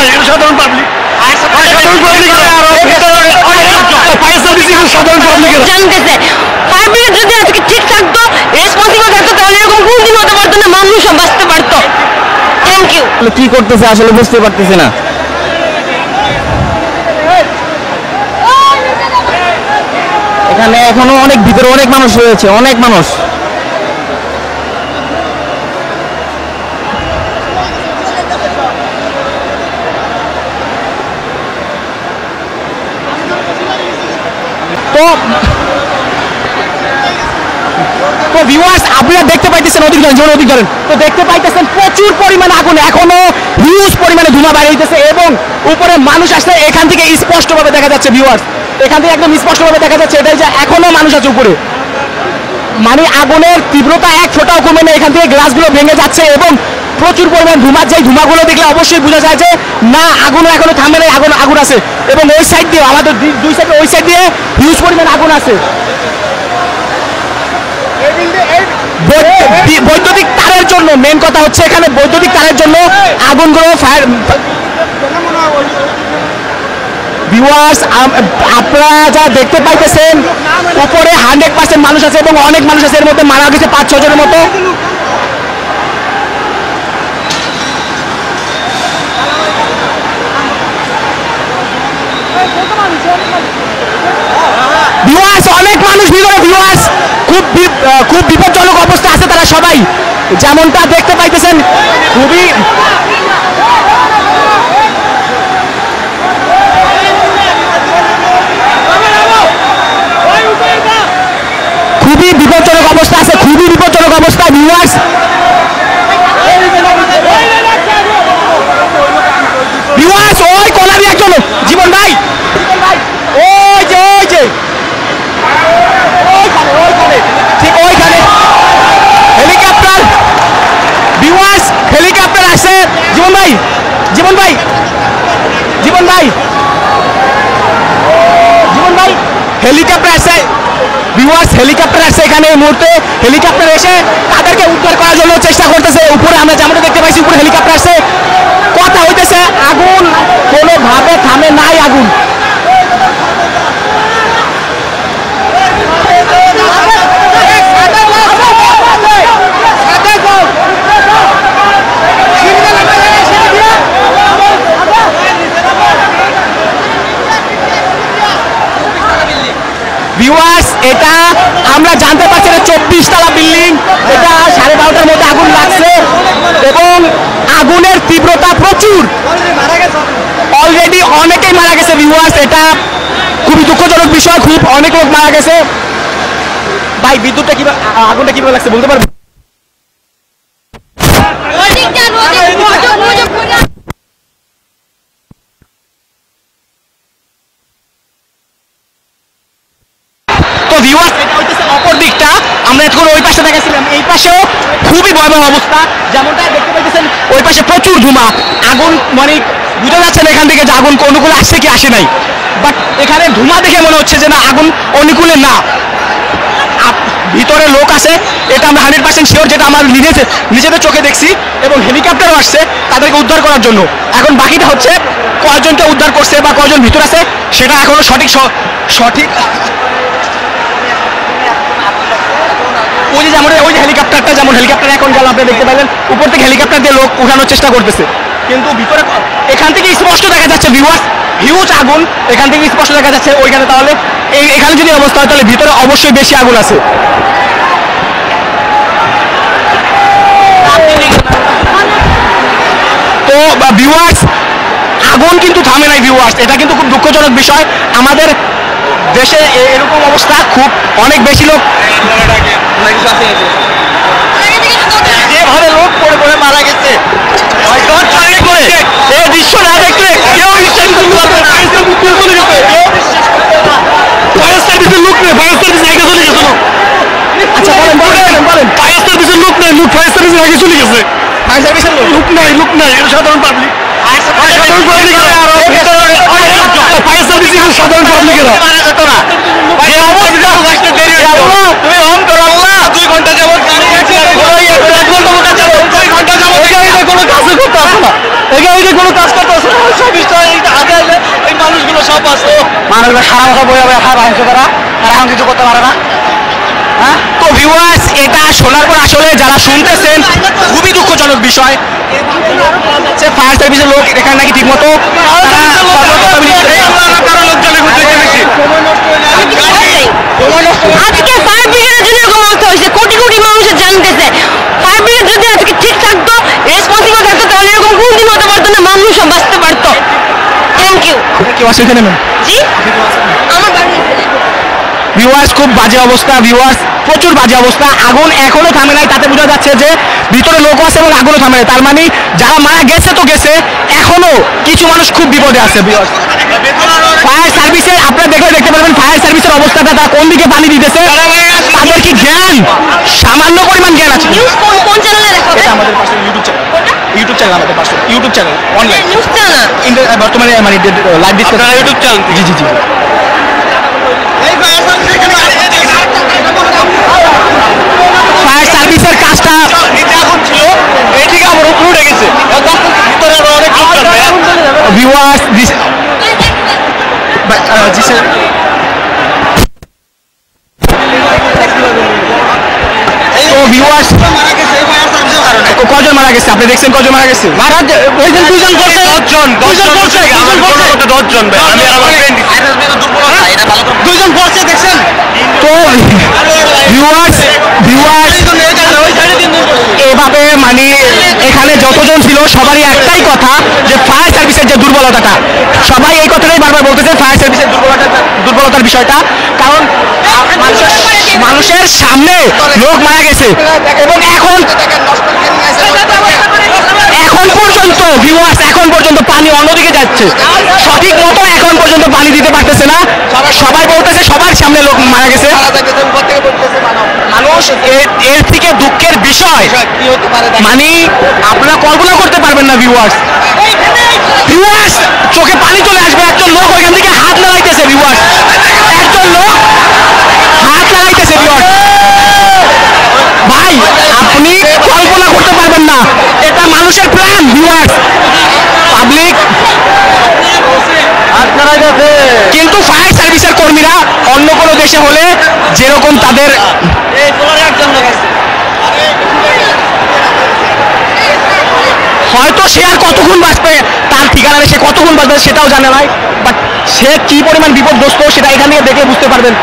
নাই এটা সাধারণ পাবলিক সাধারণ পাবলিক ফায়ার সার্ভিস এখানে সাধারণ পাবলিকের জানতেছে। ফায়ার ব্রিগেড যদি আজকে ঠিক থাকতো রেসপন্সিবল থাকতো তাহলে এরকম কোনদিন হতে পারতো না মানুষও বাঁচতে পারতো। থ্যাংক ইউ কি করতেছে আসলে বুঝতে পারতেছি না। এখানে এখনও অনেক ভিতরে অনেক মানুষ রয়েছে অনেক মানুষ তো তো ভিউয়ার্স আপনারা দেখতে পাইতেছেন অধিক ধরেন যেমন অধিক ধরেন। তো দেখতে পাইতেছেন প্রচুর পরিমাণে আগুন, এখনও হিউজ পরিমাণে ধুমা বাইরে হইতেছে এবং উপরে মানুষ আসছে এখান থেকে স্পষ্টভাবে দেখা যাচ্ছে ভিউয়ার্স এখান থেকে একদম স্পষ্টভাবে দেখা যাচ্ছে এটাই যে এখনও মানুষ আছে উপরে। মানে আগুনের তীব্রতা এক ফোঁটাও কমে না এখান থেকে গ্লাসগুলো ভেঙে যাচ্ছে এবং প্রচুর পরিমাণ ধুমার যে ধুমাগুলো দেখলে অবশ্যই বোঝা যায় যে, না, আগুন এখনও থামে নাই, আগুন আগুন আছে। এবং ওই সাইড দিয়ে, আমাদের দুই- সাইডে ওই সাইড দিয়ে হিউজ পরিমাণ আগুন আছে। বৈদ্যুতিক তারের জন্য মেন কথা হচ্ছে এখানে বৈদ্যুতিক তারের জন্য আগুনগুলো ফায়ার ভিউয়ার্স আপনারা যা দেখতে পাইতেছেন উপরে হান্ড্রেড পার্সেন্ট মানুষ আছে এবং অনেক মানুষ আছে এর মধ্যে মারা গেছে পাঁচ ছজনের মতো। ভিউয়ার্স অনেক মানুষ ভিতরে ভিউয়ার্স খুব খুব বিপজ্জনক অবস্থা আছে তারা সবাই। যেমনটা দেখতে পাইতেছেন, খুবই খুবই বিপজ্জনক অবস্থা আছে, খুবই বিপজ্জনক অবস্থা ভিউয়ার্স ওই কলারি একজন জীবন ভাই ওই যে ওই যে ওইখানে ওইখানে ঠিক ওইখানে হেলিকপ্টার ভিউয়ার্স হেলিকপ্টার আসে জীবন ভাই জীবন ভাই জীবন ভাই জীবন ভাই হেলিকপ্টার আছে ভিউয়ার্স হেলিকপ্টার আসছে এখানে এই মুহূর্তে। হেলিকপ্টার এসে তাদেরকে উদ্ধার করার জন্য চেষ্টা করতেছে। উপরে আমরা যেমনটা দেখতে পাইছি, উপরে হেলিকপ্টার আসছে। কথা হইতেছে, আগুন কোনোভাবে থামে নাই আগুন ভিউয়ার্স এটা আমরা জানতে পারছি এটা চব্বিশ তলা বিল্ডিং। এটা সাড়ে বারোটার মধ্যে আগুন লাগছে এবং আগুনের তীব্রতা প্রচুর। অলরেডি অনেকেই মারা গেছে ভিউয়ার্স এটা খুবই দুঃখজনক বিষয়, খুব অনেক লোক মারা গেছে। ভাই, বিদ্যুৎটা কীভাবে আগুনটা কীভাবে লাগছে বলতে পারবেন তো ভিউয়ার্স এটা হইতেছে অপর দিকটা আমরা এখন ওই পাশে দেখাছিলাম এই পাশেও খুবই ভয়াবহ অবস্থা যেমনটা দেখতে পাইতেছেন ওই পাশে প্রচুর ধুমা। আগুন মানে বুঝা যাচ্ছে না এখান থেকে যে আগুন অনুকূলে আসছে কি আসে নাই। বাট এখানে ধুমা দেখে মনে হচ্ছে যে না, আগুন অনুকূলে না। ভিতরে লোক আছে, এটা আমরা হান্ড্রেড পার্সেন্ট শিওর যেটা আমার নিজে নিজেদের চোখে দেখছি, এবং হেলিকপ্টারও আসছে তাদেরকে উদ্ধার করার জন্য। এখন বাকিটা হচ্ছে কয়জনকে উদ্ধার করছে বা কয়জন ভিতর আছে, সেটা এখনও সঠিক সঠিক ওই যে যেমন ওই যে হেলিকপ্টারটা যেমন হেলিকপ্টার এখন গেল, আপনি দেখতে পেলেন উপর থেকে হেলিকপ্টার দিয়ে লোক উঠানোর চেষ্টা করতেছে। কিন্তু ভিতরে এখান থেকে স্পষ্ট দেখা যাচ্ছে ভিউয়ার্স হিউজ আগুন, এখান থেকে স্পষ্ট দেখা যাচ্ছে ওইখানে তাহলে এই এখানে যদি অবস্থা হয়, তাহলে ভিতরে অবশ্যই বেশি আগুন আছে। তো ভিউয়ার্স আগুন কিন্তু থামে নাই ভিউয়ার্স এটা কিন্তু খুব দুঃখজনক বিষয়। আমাদের দেশে এরকম অবস্থা, খুব অনেক বেশি লোক যেভাবে লোক পড়ে পড়ে মারা গেছে। এই দৃশ্য না দেখলে কেউ বিশ্বাস করতে পারবে না। ফায়ার সার্ভিসের লোক নেই ফায়ার সার্ভিস আগে চলে গেছে আচ্ছা বলেন বলেন বলেন ফায়ার সার্ভিসের লোক নেই লোক ফায়ার সার্ভিসের আগে চলে গেছে। ফায়ার সার্ভিসের লোক নাই লোক নাই এটা সাধারণ পাবলিক সাধারণ পাবলিকেরা ফায়ার সার্ভিস সাধারণ পাবলিকেরা যে অবস্থা তুমি অন আল্লাহ দুই ঘণ্টা যাব এই গাড়িটা কোনো কাজ করতে আসে না এই গাড়িটা কোনো কাজ করতে আসে না। সব বিষয় আগে এলে এই মানুষগুলো সব আসতো মানুষগুলো সারা বছর বয়ে বয়ে খায় বাহিনী তারা আর এখন কিছু করতে পারে না। হ্যাঁ? তো ভিউয়ার্স এটা শোনার পর আসলে যারা শুনতেছেন খুবই দুঃখজনক বিষয়। সে ফায়ার সার্ভিসের লোক এখানে নাকি ঠিকমতো কর্মকর্তা নিচ্ছে। কারও লোক জলে ঘুরতে গেছে নাকি আজকে ফায়ার ব্রিগেডের জন্য এরকম অবস্থা হয়েছে কোটি কোটি মানুষের জান গেছে ফায়ার ব্রিগেড যদি আজকে ঠিক থাকতো রেসপন্সিবল থাকতো তাহলে এরকম কোনদিন হতে পারতো না মানুষও বাঁচতে পারতো থ্যাংক ইউ আপনার কেউ আছে এখানে ম্যাম জি? আমার বাড়ি ভিউয়ার্স খুব বাজে অবস্থা ভিউয়ার্স প্রচুর বাজে অবস্থা। আগুন এখনও থামে নাই তাতে বোঝা যাচ্ছে যে ভিতরে লোক আছে এবং আগুনও থামে নাই। তার মানে যারা মারা গেছে তো গেছে এখনও কিছু মানুষ খুব বিপদে আছে ফায়ার সার্ভিসের আপনারা দেখলে দেখতে পারবেন ফায়ার সার্ভিসের অবস্থাটা তারা কোন দিকে পানি দিতেছে? তাদের কি জ্ঞান? সামান্য পরিমাণ জ্ঞান আছে। নিউজ কোন কোন চ্যানেলে এটা আমাদের পাশে ইউটিউব চ্যানেল ইউটিউব চ্যানেল আমাদের পাশে YouTube channel online news channel বর্তমানে মানে লাইভ ডিসকাস ইউটিউব চ্যানেল জি জি জি। ফায়ার সার্ভিসের কাজটা নিচে আগুন ছিল এদিকে আমার উপরে উঠে গেছে ভিতরে আরও অনেক লোক থাকবে ভিউয়ার্স দিস জি স্যার তো ভিউয়ার্স মারা গেছে এই ফায়ার সার্ভিসের কারণে কজন মারা গেছে আপনি দেখছেন কজন মারা গেছে? মারা দুজন করছে। দশজন দশজন করছে আমার কোনো দশজন ভাই আমি আর আমার ফ্রেন্ড দুজন করছে দেখছেন? তো ভিউয়ার্স ভিউয়ার্স এভাবে মানে এখানে যতজন ছিল সবারই একটাই কথা যে ফায়ার সার্ভিসের যে দুর্বলতাটা। সবাই এই কথাটাই বারবার বলতেছে ফায়ার সার্ভিসের দুর্বলতা দুর্বলতার বিষয়টা। কারণ মানুষের মানুষের সামনে লোক মারা গেছে। এবং এখন এখন পর্যন্ত ভিউয়ার্স এখন পর্যন্ত পানি অন্যদিকে যাচ্ছে। সঠিক মতো এখন পর্যন্ত পানি দিতে পারতেছে না। সবাই বলতেছে, সবার সামনে লোক মারা গেছে। মানুষ, এর- থেকে দুঃখের বিষয় মানে আপনারা কল্পনা করতে পারবেন না ভিউয়ার্স ভিউয়ার্স চোখে পানি চলে আসবে, একজন লোক ওইখান থেকে হাত লাগাইতেছে ভিউয়ার্স একজন লোক হাত লাগাইতেছে ভিউয়ার্স ভাই, আপনি কল্পনা করতে পারবেন না। এটা মানুষের প্রাণ ভিউয়ার্স কিন্তু ফায়ার সার্ভিসের কর্মীরা অন্য কোনো দেশে হলে যেরকম তাদের হয়তো সে আর কতক্ষণ বাঁচবে তার ঠিকানা সে কতক্ষণ বাঁচবে সেটাও জানে নাই বাট সে কি পরিমাণ বিপদগ্রস্ত সেটা এখান থেকে দেখে বুঝতে পারবেন।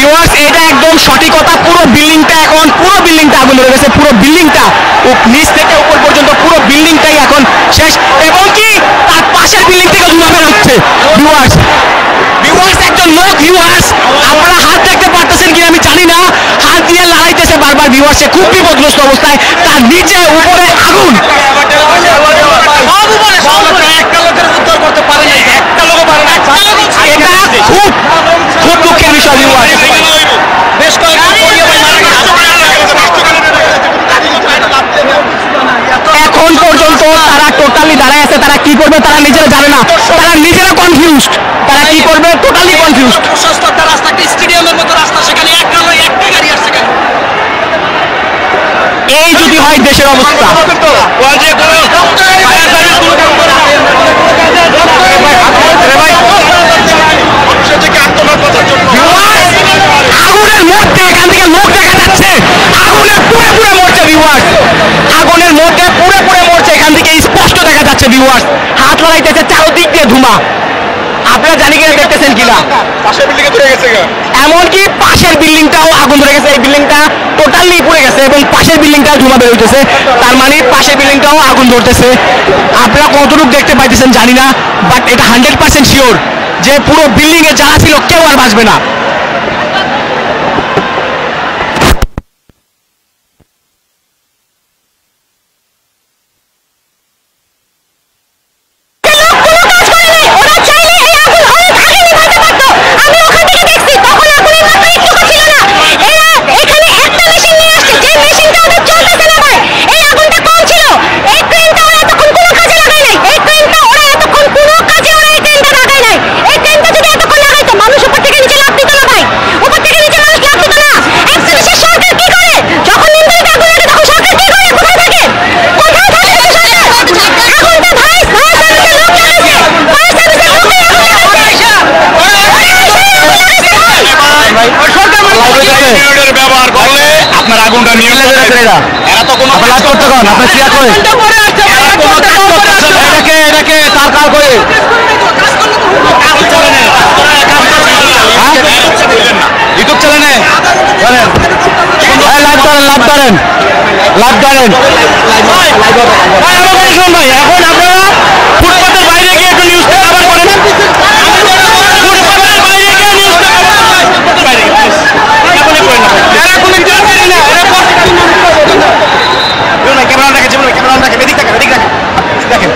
ভিউয়ার্স এটা একদম সঠিকতা পুরো বিল্ডিংটা এখন, পুরো বিল্ডিংটা আগুন ধরে গেছে। পুরো বিল্ডিংটা নিচ থেকে উপর পর্যন্ত পুরো বিল্ডিংটাই এখন শেষ। এবং কি? তার পাশের বিল্ডিং থেকে ধোঁয়া বেরোচ্ছে ভিউয়ার্স ভিউয়ার্স একজন লোক ভিউয়ার্স আপনারা হাত দেখতে পারতেছেন কি আমি জানি না। হাত দিয়ে লড়াইতেছে বারবার ভিউয়ার্স খুব বিপদগ্রস্ত অবস্থায়। তার নিচে, উপরে আগুন এটা খুব খুব দুঃখের বিষয় ভিউয়ার্স বেশ কয়েকজন পরিবার মারা এখন পর্যন্ত তারা টোটালি দাঁড়ায় আছে তারা কি করবে তারা নিজেরা জানে না তারা নিজেরা কনফিউজড তারা কি করবে টোটালি কনফিউজড প্রশস্ত রাস্তা একটা স্টেডিয়ামের মতো রাস্তা সেখানে একটা লোক একটা গাড়ি আসছে কেন এই যদি হয় দেশের অবস্থা। আগুনের মধ্যে, এখান থেকে লোক দেখা যাচ্ছে। আগুনে পুড়ে পুড়ে মরছে ভিউয়ার্স আগুনের মধ্যে পুড়ে পুড়ে মরছে, এখান থেকে স্পষ্ট দেখা যাচ্ছে ভিউয়ার্স হাত লাগাইতেছে চারদিক দিয়ে ধুমা। আপনারা জানি কিনা দেখতেছেন কিনা? পাশের বিল্ডিং পুড়ে গেছে এমনকি পাশের বিল্ডিংটাও আগুন ধরে গেছে এই বিল্ডিংটা টোটালি পুড়ে গেছে এবং পাশের বিল্ডিংটা ধুমা বের হইতেছে। তার মানে পাশের বিল্ডিংটাও আগুন ধরতেছে। আপনারা কতটুকু দেখতে পাইতেছেন জানি না বাট এটা হান্ড্রেড পার্সেন্ট শিওর যে পুরো বিল্ডিং এ যারা ছিল কেউ আর বাঁচবে না কোনো কাজ করে নাই ওরা চাইলে এই আগুন অনেক আগে নিভাতে পারতো আমি ওখান থেকে দেখছি তখন আগুনের মাত্রা একটুকু ছিল না এরা এখানে একটা মেশিন নিয়ে আসছে যে মেশিনটা ওদের চলতেছে না ভাই এই আগুনটা কম ছিল এই ক্রেনটা ওরা এতক্ষণ কোনো কাজে লাগায় নাই এই ক্রেনটা ওরা এতক্ষণ কোনো কাজে ওরা এই ক্রেনটা লাগায় নাই এই ক্রেনটা যদি এতক্ষণ লাগাইতো মানুষ উপর থেকে নিচে লাফ দিত না ভাই আগুনটা এরা আপনার লাইভ করতে কন আপনার শেয়ার করেন এরা কোনো কাজ করতেছে না। এটাকে এটাকে কার কার করে কাজ করে না। কাজ করে না। ইউটিউব চ্যানেলে বলেন লাইভ করেন লাইভ করেন লাইভ করেন ভাই, ভাই, আমার কথা শুনুন ভাই। এখন আপনারা ফুটপাতের বাইরে গিয়ে একটু নিউজটা কভার করেন ফুটপাতের বাইরে গিয়ে নিউজটা কভার করেন ফুটপাতের বাইরে গিয়ে, please। এখনই করেন না ভাই। এরা কোনো জানেনই না, এরা পত্রিকার মানুষ করে বলেন না। দেখুন না, ক্যামেরা on রাখেন, যেমন ক্যামেরা on রাখেন, এদিক তাকান, এদিক তাকান। দেখেন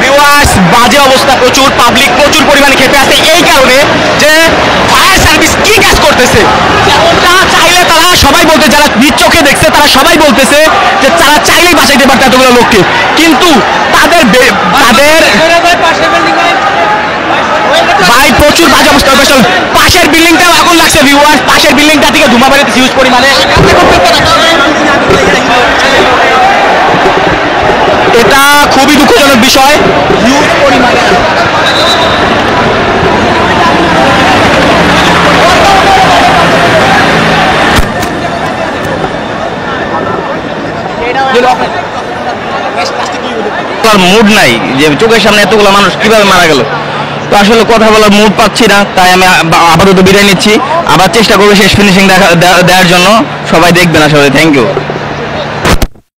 ভিউয়ার্স বাজে অবস্থা প্রচুর পাবলিক প্রচুর পরিমাণে খেপে আছে এই কারণে যে ফায়ার সার্ভিস কি কাজ করতেছে যেমনটা চাইলে তারা সবাই বলতে যারা নিজ চোখে দেখছে তারা সবাই বলতেছে যে তারা চাইলেই বাঁচাইতে পারত এতগুলো লোককে। কিন্তু তাদের তাদের ভাই প্রচুর বাজে অবস্থা। স্পেশাল পাশের বিল্ডিংটাও আগুন লাগছে ভিউয়ার্স পাশের বিল্ডিংটা থেকে ধুমা বেরোতেছে হিউজ পরিমাণে। এটা খুবই দুঃখজনক বিষয়। হিউজ পরিমাণে। আর মুড নাই যে চোখের সামনে এতগুলো মানুষ কীভাবে মারা গেল। তো আসলে কথা বলার মুড পাচ্ছি না, তাই আমি আপাতত বিদায় নিচ্ছি। আবার চেষ্টা করব শেষ ফিনিশিং দেখা দেওয়ার জন্য। সবাই দেখবেন আসলে থ্যাংক ইউ